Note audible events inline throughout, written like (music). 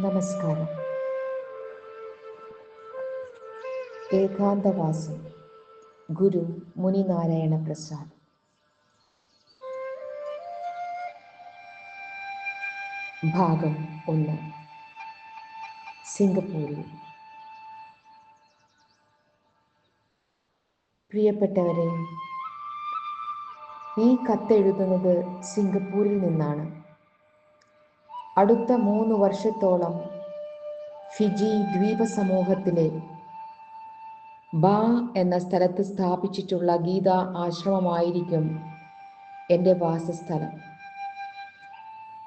നമസ്കാരം. ഏകാന്തവാസം. ഗുരു മുനിനാരായണ പ്രസാദ്. ഭാഗം ഒന്ന്. സിംഗപ്പൂരിൽ. പ്രിയപ്പെട്ടവരെ ഈ കത്തെഴുതുന്നത് സിംഗപ്പൂരിൽ നിന്നാണ്. അടുത്ത മൂന്ന് വർഷത്തോളം ഫിജി ദ്വീപ സമൂഹത്തിലെ ബാ എന്ന സ്ഥലത്ത് സ്ഥാപിച്ചിട്ടുള്ള ഗീത ആശ്രമമായിരിക്കും എന്റെ വാസസ്ഥലം.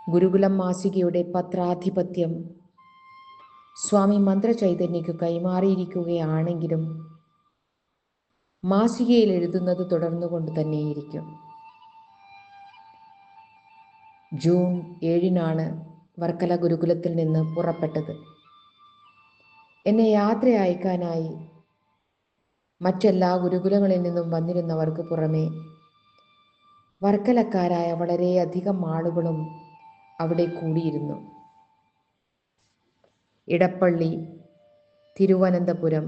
ഗുരുകുലം മാസികയുടെ പത്രാധിപത്യം സ്വാമി മന്ത്രചൈതന്യക്ക് കൈമാറിയിരിക്കുകയാണെങ്കിലും മാസികയിൽ എഴുതുന്നത് തുടർന്നുകൊണ്ട് തന്നെയിരിക്കും. ജൂൺ ഏഴിനാണ് വർക്കല ഗുരുകുലത്തിൽ നിന്ന് പുറപ്പെട്ടത്. എന്നെ യാത്ര അയക്കാനായി മറ്റെല്ലാ ഗുരുകുലങ്ങളിൽ നിന്നും വന്നിരുന്നവർക്ക് പുറമെ വർക്കലക്കാരായ വളരെയധികം ആളുകളും അവിടെ കൂടിയിരുന്നു. ഇടപ്പള്ളി തിരുവനന്തപുരം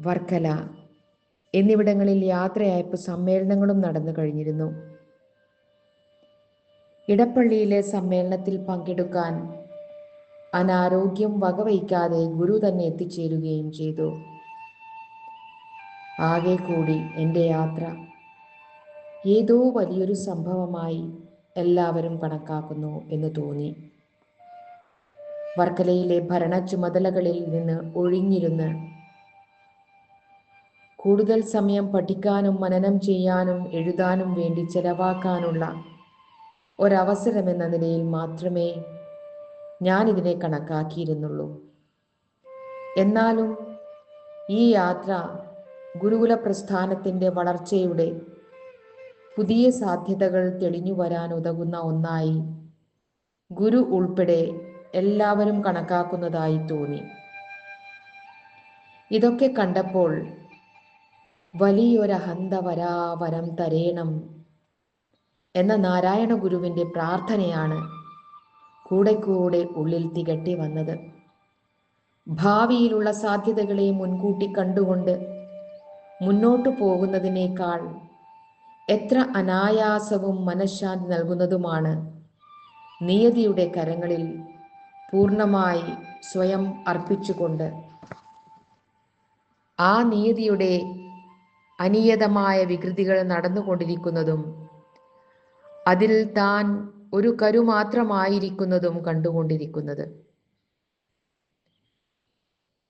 വർക്കല എന്നിവിടങ്ങളിൽ യാത്രയയപ്പ് സമ്മേളനങ്ങളും നടന്നു കഴിഞ്ഞിരുന്നു. ഇടപ്പള്ളിയിലെ സമ്മേളനത്തിൽ പങ്കെടുക്കാൻ അനാരോഗ്യം വകവയ്ക്കാതെ ഗുരു തന്നെ എത്തിച്ചേരുകയും ചെയ്തു. ആകെ കൂടി എന്റെ യാത്ര ഏതോ വലിയൊരു സംഭവമായി എല്ലാവരും കണക്കാക്കുന്നു എന്ന് തോന്നി. വർക്കലയിലെ ഭരണ ചുമതലകളിൽ നിന്ന് ഒഴിഞ്ഞിരുന്ന് കൂടുതൽ സമയം പഠിക്കാനും മനനം ചെയ്യാനും എഴുതാനും വേണ്ടി ചെലവാക്കാനുള്ള ഒരവസരമെന്ന നിലയിൽ മാത്രമേ ഞാൻ ഇതിനെ കണക്കാക്കിയിരുന്നുള്ളൂ. എന്നാലും ഈ യാത്ര ഗുരുകുല പ്രസ്ഥാനത്തിന്റെ വളർച്ചയുടെ പുതിയ സാധ്യതകൾ തെളിഞ്ഞു വരാൻ ഉതകുന്ന ഒന്നായി ഗുരു ഉൾപ്പെടെ എല്ലാവരും കണക്കാക്കുന്നതായി തോന്നി. ഇതൊക്കെ കണ്ടപ്പോൾ വലിയൊരഹന്ത വരാവരം തരേണം എന്ന നാരായണ ഗുരുവിന്റെ പ്രാർത്ഥനയാണ് കൂടെ കൂടെ ഉള്ളിൽ തികട്ടി വന്നത്. ഭാവിയിലുള്ള സാധ്യതകളെ മുൻകൂട്ടി കണ്ടുകൊണ്ട് മുന്നോട്ടു പോകുന്നതിനേക്കാൾ എത്ര അനായാസവും മനഃശാന്തി നൽകുന്നതുമാണ് നിയതിയുടെ കരങ്ങളിൽ പൂർണമായി സ്വയം അർപ്പിച്ചുകൊണ്ട്. ആ നിയതിയുടെ അനിയതമായ വികൃതികൾ നടന്നുകൊണ്ടിരിക്കുന്നതും അതിൽ താൻ ഒരു കരു മാത്രമായിരിക്കുന്നതും കണ്ടുകൊണ്ടിരിക്കുന്നത്.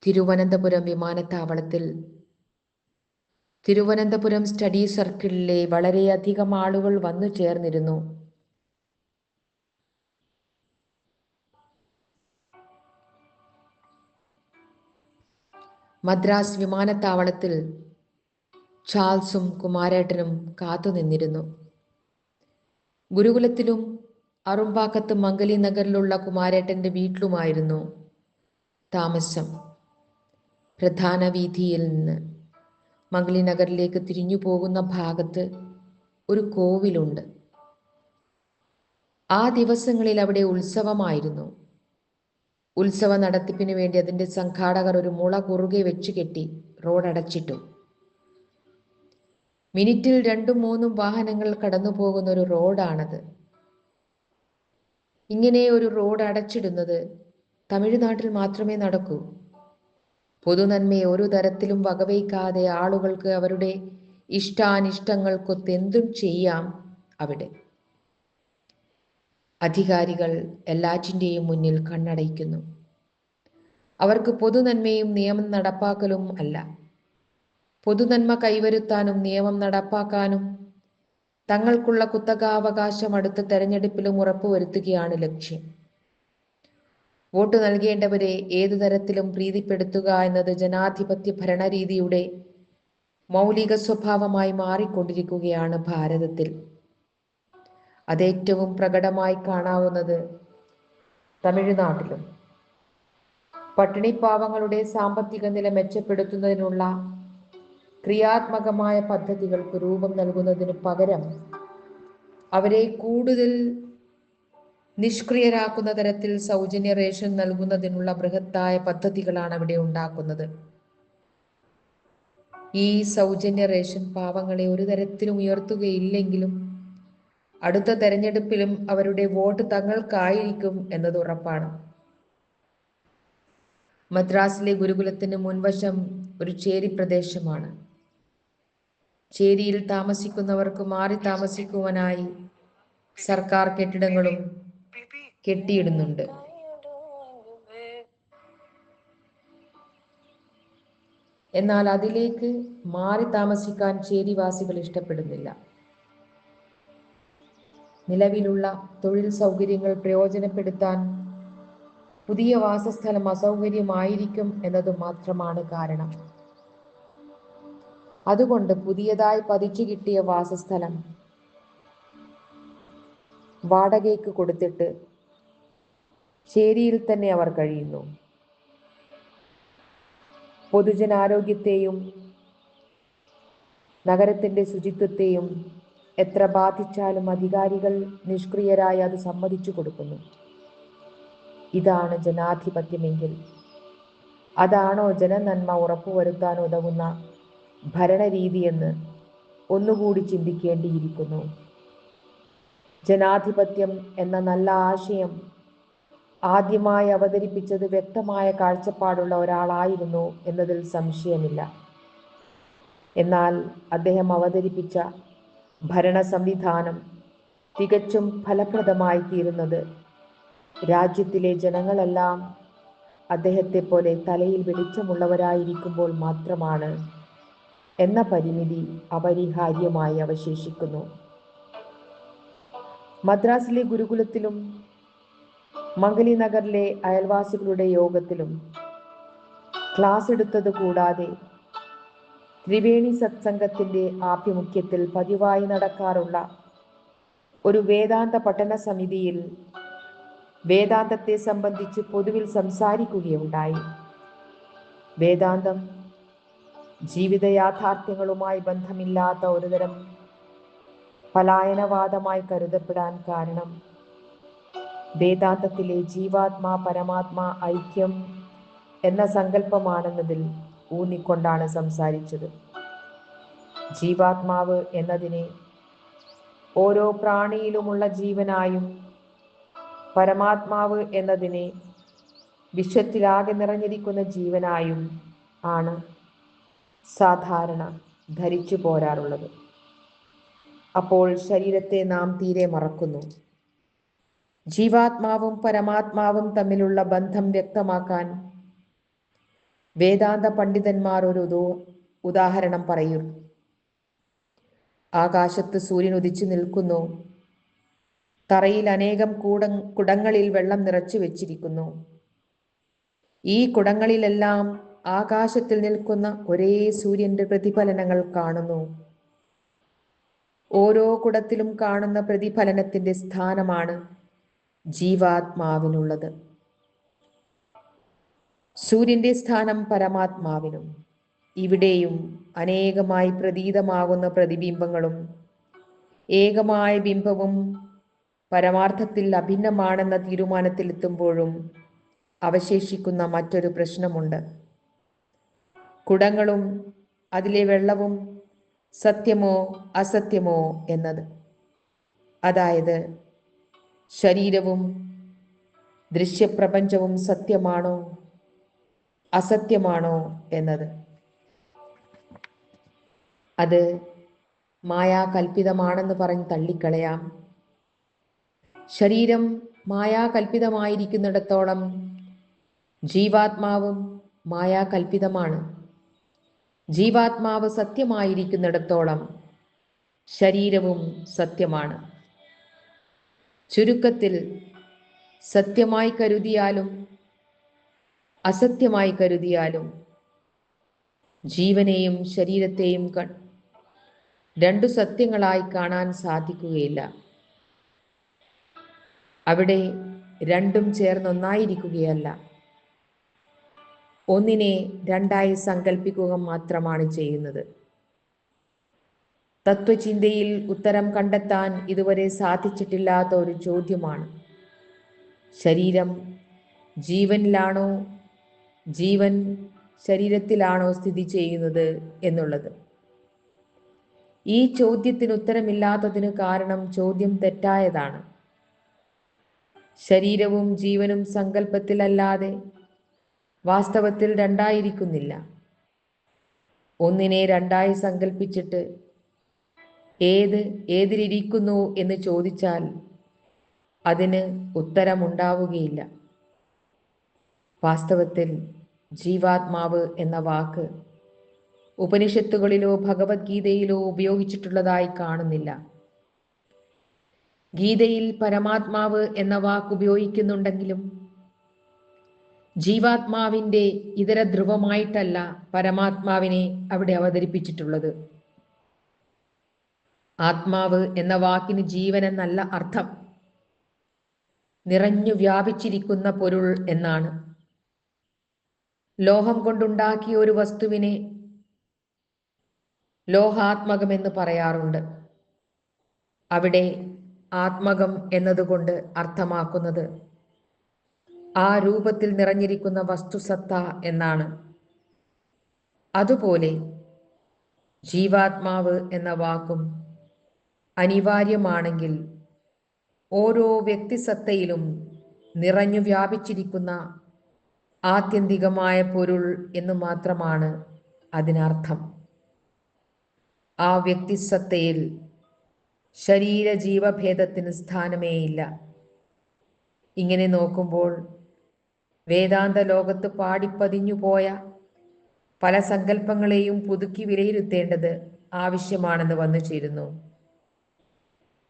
തിരുവനന്തപുരം വിമാനത്താവളത്തിൽ തിരുവനന്തപുരം സ്റ്റഡി സർക്കിളിലെ വളരെയധികം ആളുകൾ വന്നു ചേർന്നിരുന്നു. മദ്രാസ് വിമാനത്താവളത്തിൽ ചാൾസും കുമാരേട്ടനും കാത്തു നിന്നിരുന്നു ഗുരുകുലത്തിലും അറുമ്പാക്കത്ത് മംഗലി നഗറിലുള്ള കുമാരേട്ടന്റെ വീട്ടിലുമായിരുന്നു താമസം. പ്രധാന വീതിയിൽ നിന്ന്. മംഗലി നഗറിലേക്ക് തിരിഞ്ഞു പോകുന്ന ഭാഗത്ത് ഒരു കോവിലുണ്ട്. ആ ദിവസങ്ങളിൽ അവിടെ ഉത്സവമായിരുന്നു. ഉത്സവ നടത്തിപ്പിന് വേണ്ടി അതിന്റെ സംഘാടകർ ഒരു മുള കുറുകെ വെച്ചു കെട്ടി റോഡ് അടച്ചിട്ടു മിനിറ്റിൽ രണ്ടും മൂന്നും വാഹനങ്ങൾ കടന്നു പോകുന്ന ഒരു റോഡാണത്. ഇങ്ങനെ ഒരു റോഡ് അടച്ചിടുന്നത് തമിഴ്നാട്ടിൽ മാത്രമേ നടക്കൂ. പൊതുനന്മയെ ഒരു തരത്തിലും വകവയ്ക്കാതെ ആളുകൾക്ക് അവരുടെ ഇഷ്ടാനിഷ്ടങ്ങൾക്കൊത്ത് എന്തും ചെയ്യാം അവിടെ. അധികാരികൾ എല്ലാറ്റിന്റെയും മുന്നിൽ കണ്ണടയ്ക്കുന്നു. അവർക്ക് പൊതുനന്മയും നിയമം നടപ്പാക്കലും അല്ല. പൊതുനന്മ കൈവരുത്താനും നിയമം നടപ്പാക്കാനും തങ്ങൾക്കുള്ള കുത്തകാവകാശം അടുത്ത തെരഞ്ഞെടുപ്പിലും ഉറപ്പുവരുത്തുകയാണ് ലക്ഷ്യം. വോട്ട് നൽകേണ്ടവരെ ഏതു തരത്തിലും പ്രീതിപ്പെടുത്തുക എന്നത് ജനാധിപത്യ ഭരണരീതിയുടെ മൗലിക സ്വഭാവമായി മാറിക്കൊണ്ടിരിക്കുകയാണ് ഭാരതത്തിൽ. അതേറ്റവും പ്രകടമായി കാണാവുന്നത് തമിഴ്നാട്ടിലും. പട്ടിണിപ്പാവങ്ങളുടെ സാമ്പത്തിക നില മെച്ചപ്പെടുത്തുന്നതിനുള്ള ക്രിയാത്മകമായ പദ്ധതികൾക്ക് രൂപം നൽകുന്നതിന് പകരം അവരെ കൂടുതൽ നിഷ്ക്രിയരാക്കുന്ന തരത്തിൽ സൗജന്യ റേഷൻ നൽകുന്നതിനുള്ള ബൃഹത്തായ പദ്ധതികളാണ് അവിടെ ഉണ്ടാക്കുന്നത്. ഈ സൗജന്യ റേഷൻ പാവങ്ങളെ ഒരു തരത്തിലും ഉയർത്തുകയില്ലെങ്കിലും അടുത്ത തെരഞ്ഞെടുപ്പിലും അവരുടെ വോട്ട് തങ്ങൾക്കായിരിക്കും എന്നത് ഉറപ്പാണ്. മദ്രാസിലെ ഗുരുകുലത്തിന് മുൻവശം ഒരു ചേരി പ്രദേശമാണ് ചേരിയിൽ താമസിക്കുന്നവർക്ക് മാറി താമസിക്കുവാനായി സർക്കാർ കെട്ടിടങ്ങളും കെട്ടിയിടുന്നുണ്ട്. എന്നാൽ അതിലേക്ക് മാറി താമസിക്കാൻ ചേരിവാസികൾ ഇഷ്ടപ്പെടുന്നില്ല. നിലവിലുള്ള തൊഴിൽ സൗകര്യങ്ങൾ പ്രയോജനപ്പെടുത്താൻ പുതിയ വാസസ്ഥലം അസൗകര്യമായിരിക്കും എന്നത് മാത്രമാണ് കാരണം. അതുകൊണ്ട് പുതിയതായി പതിച്ചു കിട്ടിയ വാസസ്ഥലം വാടകയ്ക്ക് കൊടുത്തിട്ട് ചേരിയിൽ തന്നെ അവർ കഴിയുന്നു. പൊതുജനാരോഗ്യത്തെയും നഗരത്തിന്റെ ശുചിത്വത്തെയും എത്ര ബാധിച്ചാലും അധികാരികൾ നിഷ്ക്രിയരായി അത് സമ്മതിച്ചു കൊടുക്കുന്നു. ഇതാണ് ജനാധിപത്യമെങ്കിൽ. അതാണോ ജനനന്മ ഉറപ്പുവരുത്താൻ ഉതകുന്ന ഭരണരീതിയെന്ന് ഒന്നുകൂടി ചിന്തിക്കേണ്ടിയിരിക്കുന്നു. ജനാധിപത്യം എന്ന നല്ല ആശയം ആദ്യമായി അവതരിപ്പിച്ചത് വ്യക്തമായ കാഴ്ചപ്പാടുള്ള ഒരാളായിരുന്നു എന്നതിൽ സംശയമില്ല. എന്നാൽ അദ്ദേഹം അവതരിപ്പിച്ച ഭരണ സംവിധാനം തികച്ചും ഫലപ്രദമായി തീരുന്നത് രാജ്യത്തിലെ ജനങ്ങളെല്ലാം അദ്ദേഹത്തെ പോലെ തലയിൽ വെളിച്ചമുള്ളവരായിരിക്കുമ്പോൾ മാത്രമാണ്. എന്ന പരിമിതി അപരിഹാര്യമായി അവശേഷിക്കുന്നു. മദ്രാസിലെ ഗുരുകുലത്തിലും മംഗലി നഗറിലെ അയൽവാസികളുടെ യോഗത്തിലും ക്ലാസ് എടുത്തത് കൂടാതെ ത്രിവേണി സത്സംഗത്തിന്റെ ആഭിമുഖ്യത്തിൽ പതിവായി നടക്കാറുള്ള ഒരു വേദാന്ത പഠന സമിതിയിൽ വേദാന്തത്തെ സംബന്ധിച്ച് പൊതുവിൽ സംസാരിക്കുകയുണ്ടായി. വേദാന്തം ജീവിത യാഥാർത്ഥ്യങ്ങളുമായി ബന്ധമില്ലാത്ത ഒരുതരം പലായനവാദമായി കരുതപ്പെടാൻ കാരണം വേദാന്തത്തിലെ ജീവാത്മാ പരമാത്മാ ഐക്യം എന്ന സങ്കല്പമാണെന്നതിൽ ഊന്നിക്കൊണ്ടാണ് സംസാരിച്ചത്. ജീവാത്മാവ് എന്നതിനെ ഓരോ പ്രാണിയിലുമുള്ള ജീവനായും പരമാത്മാവ് എന്നതിനെ വിശ്വത്തിലാകെ നിറഞ്ഞിരിക്കുന്ന ജീവനായും ആണ് സാധാരണ ധരിച്ചു പോരാറുള്ളത്. അപ്പോൾ ശരീരത്തെ നാം തീരെ മറക്കുന്നു. ജീവാത്മാവും പരമാത്മാവും തമ്മിലുള്ള ബന്ധം വ്യക്തമാക്കാൻ വേദാന്ത പണ്ഡിതന്മാർ ഒരു ഉദാഹരണം പറയും. ആകാശത്ത് സൂര്യൻ ഉദിച്ചു നിൽക്കുന്നു. തറയിൽ അനേകം കൂട കുടങ്ങളിൽ വെള്ളം നിറച്ചു വെച്ചിരിക്കുന്നു. ഈ കുടങ്ങളിലെല്ലാം ആകാശത്തിൽ നിൽക്കുന്ന ഒരേ സൂര്യന്റെ പ്രതിഫലനങ്ങൾ കാണുന്നു. ഓരോ കുടത്തിലും കാണുന്ന പ്രതിഫലനത്തിന്റെ സ്ഥാനമാണ് ജീവാത്മാവിനുള്ളത്. സൂര്യന്റെ സ്ഥാനം പരമാത്മാവിനും ഇവിടെയും അനേകമായി പ്രതീതമാകുന്ന പ്രതിബിംബങ്ങളും ഏകമായ ബിംബവും പരമാർത്ഥത്തിൽ അഭിന്നമാണെന്ന തീരുമാനത്തിലെത്തുമ്പോഴും അവശേഷിക്കുന്ന മറ്റൊരു പ്രശ്നമുണ്ട്. കുടങ്ങളും അതിലെ വെള്ളവും സത്യമോ അസത്യമോ എന്നത്. അതായത് ശരീരവും ദൃശ്യപ്രപഞ്ചവും സത്യമാണോ അസത്യമാണോ എന്നത്. അത് മായാകൽപിതമാണെന്ന് പറഞ്ഞ് തള്ളിക്കളയാം. ശരീരം മായാകൽപിതമായിരിക്കുന്നിടത്തോളം ജീവാത്മാവും മായാകൽപിതമാണ് ജീവാത്മാവ് സത്യമായിരിക്കുന്നിടത്തോളം ശരീരവും സത്യമാണ്. ചുരുക്കത്തിൽ സത്യമായി കരുതിയാലും അസത്യമായി കരുതിയാലും ജീവനെയും ശരീരത്തെയും രണ്ടു സത്യങ്ങളായി കാണാൻ സാധിക്കുകയില്ല. അവിടെ രണ്ടും ചേർന്നൊന്നായിരിക്കുകയല്ല. ഒന്നിനെ രണ്ടായി സങ്കല്പിക്കുക മാത്രമാണ് ചെയ്യുന്നത്. തത്വചിന്തയിൽ ഉത്തരം കണ്ടെത്താൻ ഇതുവരെ സാധിച്ചിട്ടില്ലാത്ത ഒരു ചോദ്യമാണ്. ശരീരം ജീവനിലാണോ ജീവൻ ശരീരത്തിലാണോ സ്ഥിതി ചെയ്യുന്നത് എന്നുള്ളത്. ഈ ചോദ്യത്തിന് ഉത്തരമില്ലാത്തതിന് കാരണം ചോദ്യം തെറ്റായതാണ്. ശരീരവും ജീവനും സങ്കല്പത്തിലല്ലാതെ വാസ്തവത്തിൽ രണ്ടായിരിക്കുന്നില്ല. ഒന്നിനെ രണ്ടായി സങ്കല്പിച്ചിട്ട് ഏത് ഏതിലിരിക്കുന്നു എന്ന് ചോദിച്ചാൽ അതിന് ഉത്തരമുണ്ടാവുകയില്ല. വാസ്തവത്തിൽ ജീവാത്മാവ് എന്ന വാക്ക് ഉപനിഷത്തുകളിലോ ഭഗവത്ഗീതയിലോ ഉപയോഗിച്ചിട്ടുള്ളതായി കാണുന്നില്ല. ഗീതയിൽ പരമാത്മാവ് എന്ന വാക്ക് ഉപയോഗിക്കുന്നുണ്ടെങ്കിലും ജീവാത്മാവിന്റെ ഇതര ധ്രുവമായിട്ടല്ല പരമാത്മാവിനെ അവിടെ അവതരിപ്പിച്ചിട്ടുള്ളത്. ആത്മാവ് എന്ന വാക്കിന് ജീവൻ എന്നല്ല അർത്ഥം. നിറഞ്ഞു വ്യാപിച്ചിരിക്കുന്ന പൊരുൾ എന്നാണ്. ലോഹം കൊണ്ടുണ്ടാക്കിയ ഒരു വസ്തുവിനെ ലോഹാത്മകം എന്ന് പറയാറുണ്ട്. അവിടെ ആത്മകം എന്നതുകൊണ്ട് അർത്ഥമാക്കുന്നത് ആ രൂപത്തിൽ നിറഞ്ഞിരിക്കുന്ന വസ്തുസത്ത എന്നാണ്. അതുപോലെ ജീവാത്മാവ് എന്ന വാക്കും അനിവാര്യമാണെങ്കിൽ ഓരോ വ്യക്തിസത്തയിലും നിറഞ്ഞു വ്യാപിച്ചിരിക്കുന്ന ആത്യന്തികമായ പൊരുൾ എന്ന് മാത്രമാണ് അതിനർത്ഥം. ആ വ്യക്തിസത്തയിൽ ശരീര ജീവഭേദത്തിന് സ്ഥാനമേയില്ല. ഇങ്ങനെ നോക്കുമ്പോൾ വേദാന്ത ലോകത്ത് പാടിപ്പതിഞ്ഞു പോയ പല സങ്കല്പങ്ങളെയും പുതുക്കി വിലയിരുത്തേണ്ടത് ആവശ്യമാണെന്ന് വന്നു ചേരുന്നു.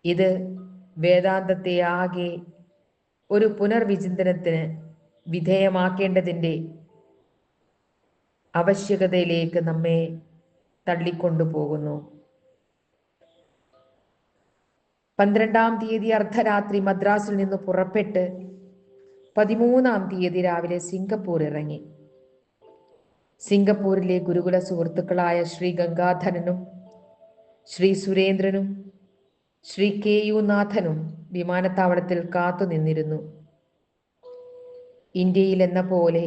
ഇത് വേദാന്തത്തെ ആകെ ഒരു പുനർവിചിന്തനത്തിന് വിധേയമാക്കേണ്ടതിന്റെ ആവശ്യകതയിലേക്ക് നമ്മെ തള്ളിക്കൊണ്ടുപോകുന്നു പന്ത്രണ്ടാം തീയതി അർദ്ധരാത്രി മദ്രാസിൽ നിന്ന് പുറപ്പെട്ട് പതിമൂന്നാം തീയതി രാവിലെ സിംഗപ്പൂർ ഇറങ്ങി. സിംഗപ്പൂരിലെ ഗുരുകുല സുഹൃത്തുക്കളായ ശ്രീ ഗംഗാധരനും ശ്രീ സുരേന്ദ്രനും ശ്രീ കെ യു നാഥനും വിമാനത്താവളത്തിൽ കാത്തു നിന്നിരുന്നു. ഇന്ത്യയിൽ എന്ന പോലെ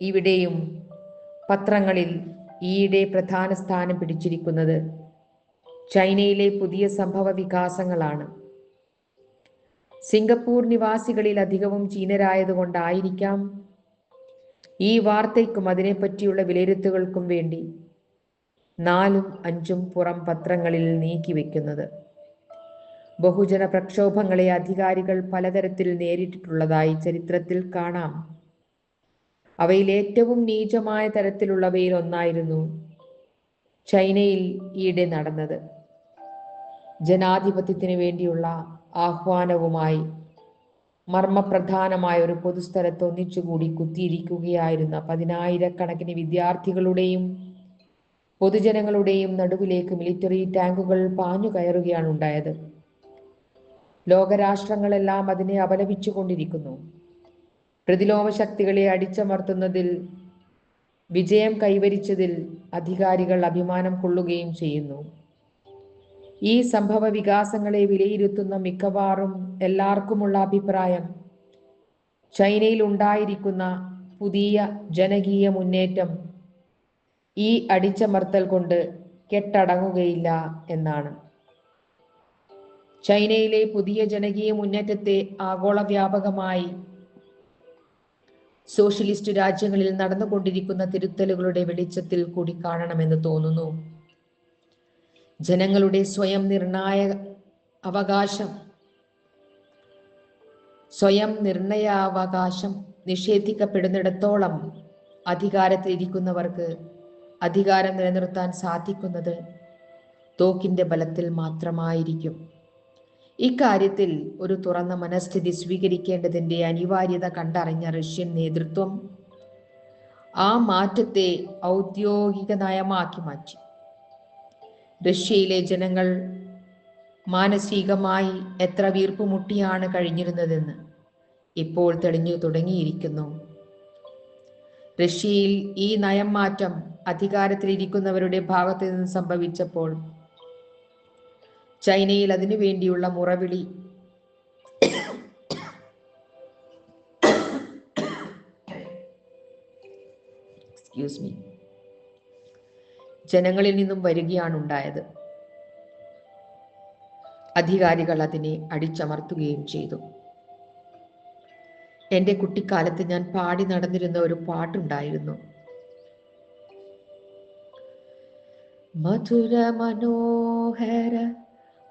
ഇവിടെയും പത്രങ്ങളിൽ ഈയിടെ പ്രധാന സ്ഥാനം പിടിച്ചിരിക്കുന്നത് ചൈനയിലെ പുതിയ സംഭവ വികാസങ്ങളാണ്. സിംഗപ്പൂർ നിവാസികളിൽ അധികവും ചീനരായതുകൊണ്ടായിരിക്കാം. ഈ വാർത്തയ്ക്കും അതിനെപ്പറ്റിയുള്ള വിലയിരുത്തുകൾക്കും വേണ്ടി നാലും അഞ്ചും പുറം പത്രങ്ങളിൽ നീക്കിവെക്കുന്നത് ബഹുജന പ്രക്ഷോഭങ്ങളെ അധികാരികൾ പലതരത്തിൽ നേരിട്ടിട്ടുള്ളതായി ചരിത്രത്തിൽ കാണാം. അവയിൽ ഏറ്റവും നീചമായ തരത്തിലുള്ളവയിൽ ഒന്നായിരുന്നു ചൈനയിൽ ഈയിടെ നടന്നത്. ജനാധിപത്യത്തിന് വേണ്ടിയുള്ള ആഹ്വാനവുമായി മർമ്മപ്രധാനമായ ഒരു പൊതുസ്ഥലത്ത് ഒന്നിച്ചുകൂടി കുത്തിയിരിക്കുകയായിരുന്ന പതിനായിരക്കണക്കിന് വിദ്യാർത്ഥികളുടെയും പൊതുജനങ്ങളുടെയും നടുവിലേക്ക് മിലിറ്ററി ടാങ്കുകൾ പാഞ്ഞു കയറുകയാണ് ഉണ്ടായത്. ലോകരാഷ്ട്രങ്ങളെല്ലാം അതിനെ അപലപിച്ചുകൊണ്ടിരിക്കുന്നു. പ്രതിലോമ ശക്തികളെ അടിച്ചമർത്തുന്നതിൽ വിജയം കൈവരിച്ചതിൽ അധികാരികൾ അഭിമാനം കൊള്ളുകയും ചെയ്യുന്നു. ഈ സംഭവ വികാസങ്ങളെ വിലയിരുത്തുന്ന മിക്കവാറും എല്ലാവർക്കുമുള്ള അഭിപ്രായം ചൈനയിൽ ഉണ്ടായിരിക്കുന്ന പുതിയ ജനകീയ മുന്നേറ്റം ഈ അടിച്ചമർത്തൽ കൊണ്ട് കെട്ടടങ്ങുകയില്ല എന്നാണ്. ചൈനയിലെ പുതിയ ജനകീയ മുന്നേറ്റത്തെ ആഗോള വ്യാപകമായി സോഷ്യലിസ്റ്റ് രാജ്യങ്ങളിൽ നടന്നുകൊണ്ടിരിക്കുന്ന തിരുത്തലുകളുടെ വെളിച്ചത്തിൽ കൂടി കാണണമെന്ന് തോന്നുന്നു. ജനങ്ങളുടെ സ്വയം നിർണായ അവകാശം. സ്വയം നിർണയാവകാശം നിഷേധിക്കപ്പെടുന്നിടത്തോളം അധികാരത്തിലിരിക്കുന്നവർക്ക് അധികാരം നിലനിർത്താൻ സാധിക്കുന്നത് തോക്കിന്റെ ബലത്തിൽ മാത്രമായിരിക്കും. ഇക്കാര്യത്തിൽ ഒരു തുറന്ന മനസ്ഥിതി സ്വീകരിക്കേണ്ടതിന്റെ അനിവാര്യത കണ്ടറിഞ്ഞ റഷ്യൻ നേതൃത്വം ആ മാറ്റത്തെ ഔദ്യോഗിക നയമാക്കി മാറ്റി. റഷ്യയിലെ ജനങ്ങൾ മാനസികമായി എത്ര വീർപ്പുമുട്ടിയാണ് കഴിഞ്ഞിരുന്നതെന്ന് ഇപ്പോൾ തെളിഞ്ഞു തുടങ്ങിയിരിക്കുന്നു. റഷ്യയിൽ ഈ നയം മാറ്റം അധികാരത്തിലിരിക്കുന്നവരുടെ ഭാഗത്ത് നിന്ന് സംഭവിച്ചപ്പോൾ ചൈനയിൽ അതിനു വേണ്ടിയുള്ള മുറവിളി (coughs) എക്സ്ക്യൂസ് മീ ജനങ്ങളിൽ നിന്നും വരികയാണ് ഉണ്ടായത് അധികാരികൾ അതിനെ അടിച്ചമർത്തുകയും ചെയ്തു. എന്റെ കുട്ടിക്കാലത്ത് ഞാൻ പാടി നടന്നിരുന്ന ഒരു പാട്ടുണ്ടായിരുന്നു. മധുര മനോഹര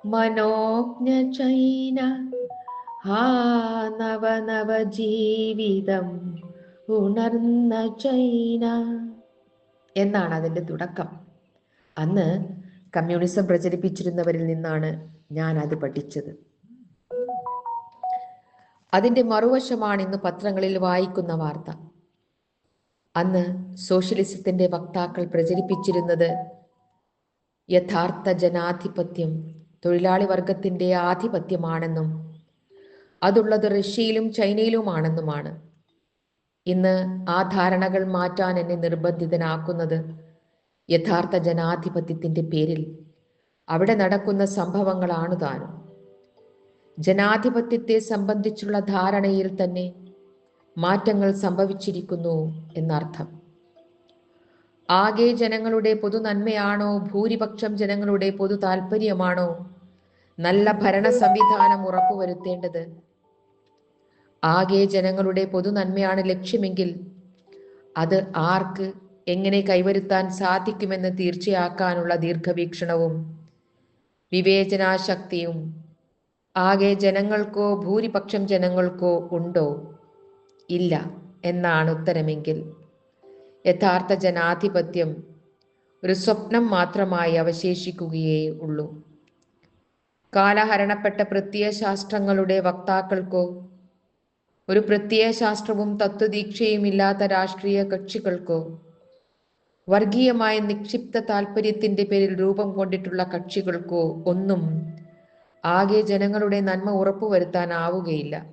മനോജ്ഞ ചൈന ഹാ നവ നവ ജീവിതം ഉണർന്ന ചൈന എന്നാണ് അതിന്റെ തുടക്കം. അന്ന് കമ്മ്യൂണിസം പ്രചരിപ്പിച്ചിരുന്നവരിൽ നിന്നാണ് ഞാൻ അത് പഠിച്ചത്. അതിന്റെ മറുവശമാണ് ഇന്ന് പത്രങ്ങളിൽ വായിക്കുന്ന വാർത്ത. അന്ന് സോഷ്യലിസത്തിന്റെ വക്താക്കൾ പ്രചരിപ്പിച്ചിരുന്നത് യഥാർത്ഥ ജനാധിപത്യം തൊഴിലാളി വർഗത്തിന്റെ ആധിപത്യമാണെന്നും അതുള്ളത് റഷ്യയിലും ചൈനയിലുമാണെന്നുമാണ്. ഇന്ന് ആ ധാരണകൾ മാറ്റാൻ എന്നെ നിർബന്ധിതനാക്കുന്നത് യഥാർത്ഥ ജനാധിപത്യത്തിന്റെ പേരിൽ അവിടെ നടക്കുന്ന സംഭവങ്ങളാണ് താനും. ജനാധിപത്യത്തെ സംബന്ധിച്ചുള്ള ധാരണയിൽ തന്നെ മാറ്റങ്ങൾ സംഭവിച്ചിരിക്കുന്നു എന്നർത്ഥം. ആകെ ജനങ്ങളുടെ പൊതു നന്മയാണോ ഭൂരിപക്ഷം ജനങ്ങളുടെ പൊതു താല്പര്യമാണോ നല്ല ഭരണ സംവിധാനം ഉറപ്പുവരുത്തേണ്ടത്? ആകെ ജനങ്ങളുടെ പൊതു നന്മയാണ് ലക്ഷ്യമെങ്കിൽ അത് ആർക്ക് എങ്ങനെ കൈവരുത്താൻ സാധിക്കുമെന്ന് തീർച്ചയാക്കാനുള്ള ദീർഘവീക്ഷണവും വിവേചനാശക്തിയും ആകെ ജനങ്ങൾക്കോ ഭൂരിപക്ഷം ജനങ്ങൾക്കോ ഉണ്ടോ? ഇല്ല എന്നാണ് ഉത്തരമെങ്കിൽ. യഥാർത്ഥ ജനാധിപത്യം ഒരു സ്വപ്നം മാത്രമായി അവശേഷിക്കുകയേ ഉള്ളൂ. കാലഹരണപ്പെട്ട പ്രത്യയശാസ്ത്രങ്ങളുടെ വക്താക്കൾക്കോ ഒരു പ്രത്യയശാസ്ത്രവും തത്വദീക്ഷയും ഇല്ലാത്ത രാഷ്ട്രീയ കക്ഷികൾക്കോ വർഗീയമായ നിക്ഷിപ്ത താല്പര്യത്തിന്റെ പേരിൽ രൂപം കൊണ്ടിട്ടുള്ള കക്ഷികൾക്കോ ഒന്നും ആകെ ജനങ്ങളുടെ നന്മ ഉറപ്പുവരുത്താനാവുകയില്ല.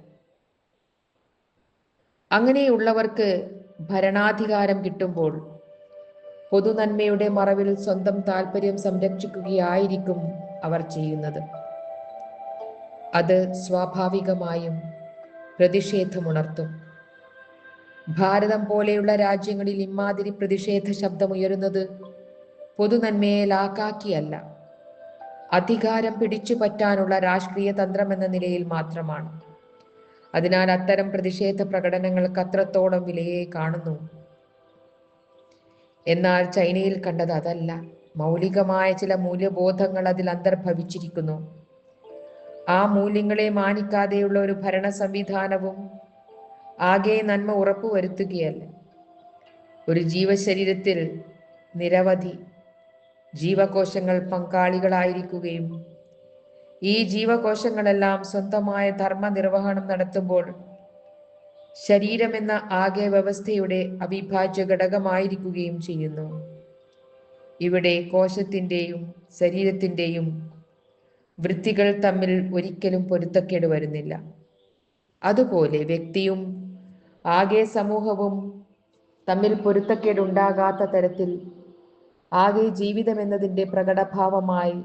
അങ്ങനെയുള്ളവർക്ക് ഭരണാധികാരം കിട്ടുമ്പോൾ പൊതുനന്മയുടെ മറവിൽ സ്വന്തം താല്പര്യം സംരക്ഷിക്കുകയായിരിക്കും അവർ ചെയ്യുന്നത്. അത് സ്വാഭാവികമായും പ്രതിഷേധമുണർത്തും. ഭാരതം പോലെയുള്ള രാജ്യങ്ങളിൽ ഇമാതിരി പ്രതിഷേധ ശബ്ദമുയരുന്നത് പൊതുനന്മയെ ലാക്കാക്കിയല്ല അധികാരം പിടിച്ചു പറ്റാനുള്ള രാഷ്ട്രീയ തന്ത്രം എന്ന നിലയിൽ മാത്രമാണ്. അതിനാൽ അത്തരം പ്രതിഷേധ പ്രകടനങ്ങൾക്ക് അത്രത്തോളം വിലയെ കാണുന്നു. എന്നാൽ ചൈനയിൽ കണ്ടത് അതല്ല. മൗലികമായ ചില മൂല്യബോധങ്ങൾ അതിൽ അന്തർഭവിച്ചിരിക്കുന്നു. ആ മൂല്യങ്ങളെ മാനിക്കാതെയുള്ള ഒരു ഭരണ സംവിധാനവും ആകെ നന്മ ഉറപ്പുവരുത്തുകയല്ല? ഒരു ജീവശരീരത്തിൽ നിരവധി ജീവകോശങ്ങൾ പങ്കാളികളായിരിക്കുകയും ഈ ജീവകോശങ്ങളെല്ലാം സ്വന്തമായ ധർമ്മ നിർവഹണം നടത്തുമ്പോൾ ശരീരമെന്ന ആകെ വ്യവസ്ഥയുടെ അവിഭാജ്യ ഘടകമായിരിക്കുകയും ചെയ്യുന്നു. ഇവിടെ കോശത്തിന്റെയും ശരീരത്തിന്റെയും വൃത്തികൾ തമ്മിൽ ഒരിക്കലും പൊരുത്തക്കേട് വരുന്നില്ല. അതുപോലെ വ്യക്തിയും ആകെ സമൂഹവും തമ്മിൽ പൊരുത്തക്കേടുണ്ടാകാത്ത തരത്തിൽ ആകെ ജീവിതം എന്നതിന്റെ പ്രകടഭാവമായി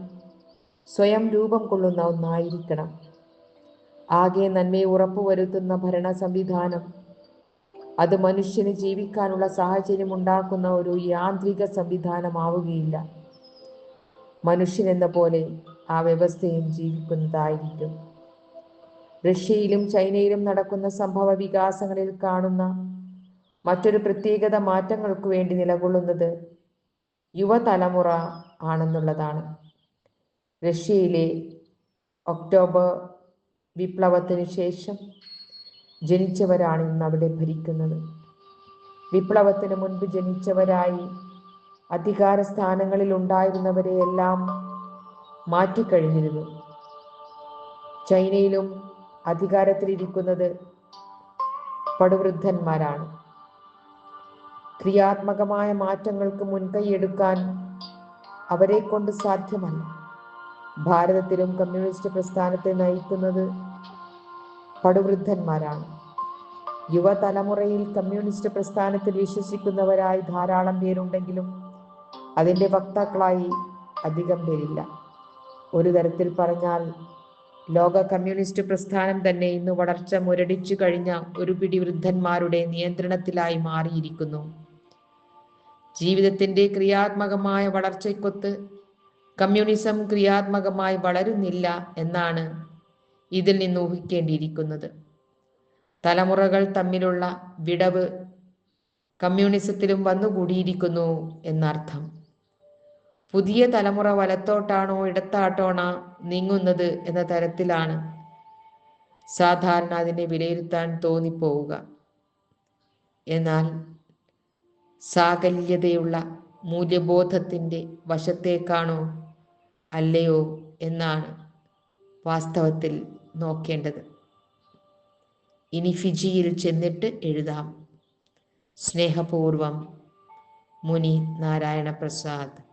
സ്വയം രൂപം കൊള്ളുന്ന ഒന്നായിരിക്കണം. ആകെ നന്മയെ ഉറപ്പുവരുത്തുന്ന ഭരണ സംവിധാനം. അത് മനുഷ്യന് ജീവിക്കാനുള്ള സാഹചര്യം ഉണ്ടാക്കുന്ന ഒരു യാന്ത്രിക സംവിധാനമാവുകയില്ല. മനുഷ്യനെന്ന പോലെ ആ വ്യവസ്ഥയും ജീവിക്കുന്നതായിരിക്കും. റഷ്യയിലും ചൈനയിലും നടക്കുന്ന സംഭവ വികാസങ്ങളിൽ കാണുന്ന മറ്റൊരു പ്രത്യേകത മാറ്റങ്ങൾക്ക് വേണ്ടി നിലകൊള്ളുന്നത് യുവതലമുറ ആണെന്നുള്ളതാണ്. റഷ്യയിലെ ഒക്ടോബർ വിപ്ലവത്തിന് ശേഷം ജനിച്ചവരാണ് ഇന്ന് അവിടെ ഭരിക്കുന്നത്. വിപ്ലവത്തിന് മുൻപ് ജനിച്ചവരായി അധികാര സ്ഥാനങ്ങളിൽ ഉണ്ടായിരുന്നവരെയെല്ലാം മാറ്റിക്കഴിഞ്ഞിരുന്നു. ചൈനയിലും അധികാരത്തിലിരിക്കുന്നത് പടുവൃദ്ധന്മാരാണ്. ക്രിയാത്മകമായ മാറ്റങ്ങൾക്ക് മുൻകൈയെടുക്കാൻ അവരെ കൊണ്ട് സാധ്യമല്ല. ഭാരതത്തിലും കമ്മ്യൂണിസ്റ്റ് പ്രസ്ഥാനത്തെ നയിക്കുന്നത് പടുവൃദ്ധന്മാരാണ്. യുവതലമുറയിൽ കമ്മ്യൂണിസ്റ്റ് പ്രസ്ഥാനത്തിൽ വിശ്വസിക്കുന്നവരായി ധാരാളം പേരുണ്ടെങ്കിലും അതിന്റെ വക്താക്കളായി അധികം പേരില്ല. ഒരു തരത്തിൽ പറഞ്ഞാൽ ലോക കമ്മ്യൂണിസ്റ്റ് പ്രസ്ഥാനം തന്നെ ഇന്ന് വളർച്ച മുരടിച്ചു കഴിഞ്ഞ ഒരു പിടി വൃദ്ധന്മാരുടെ നിയന്ത്രണത്തിലായി മാറിയിരിക്കുന്നു. ജീവിതത്തിന്റെ ക്രിയാത്മകമായ വളർച്ചയ്ക്കൊത്ത് കമ്മ്യൂണിസം ക്രിയാത്മകമായി വളരുന്നില്ല എന്നാണ് ഇതിൽ നിന്ന് ഊഹിക്കേണ്ടിയിരിക്കുന്നത്. തലമുറകൾ തമ്മിലുള്ള വിടവ് കമ്മ്യൂണിസത്തിലും വന്നുകൂടിയിരിക്കുന്നു എന്നർത്ഥം. പുതിയ തലമുറ വലത്തോട്ടാണോ ഇടത്താട്ടോണോ നീങ്ങുന്നത് എന്ന തരത്തിലാണ് സാധാരണ അതിനെ വിലയിരുത്താൻ തോന്നിപ്പോവുക. എന്നാൽ സാകല്യതയുള്ള മൂല്യബോധത്തിന്റെ വശത്തേക്കാണോ അല്ലയോ എന്നാണ് വാസ്തവത്തിൽ നോക്കേണ്ടത്. ഇനി ഫിജിയിൽ ചെന്നിട്ട് എഴുതാം. സ്നേഹപൂർവം മുനി നാരായണ പ്രസാദ്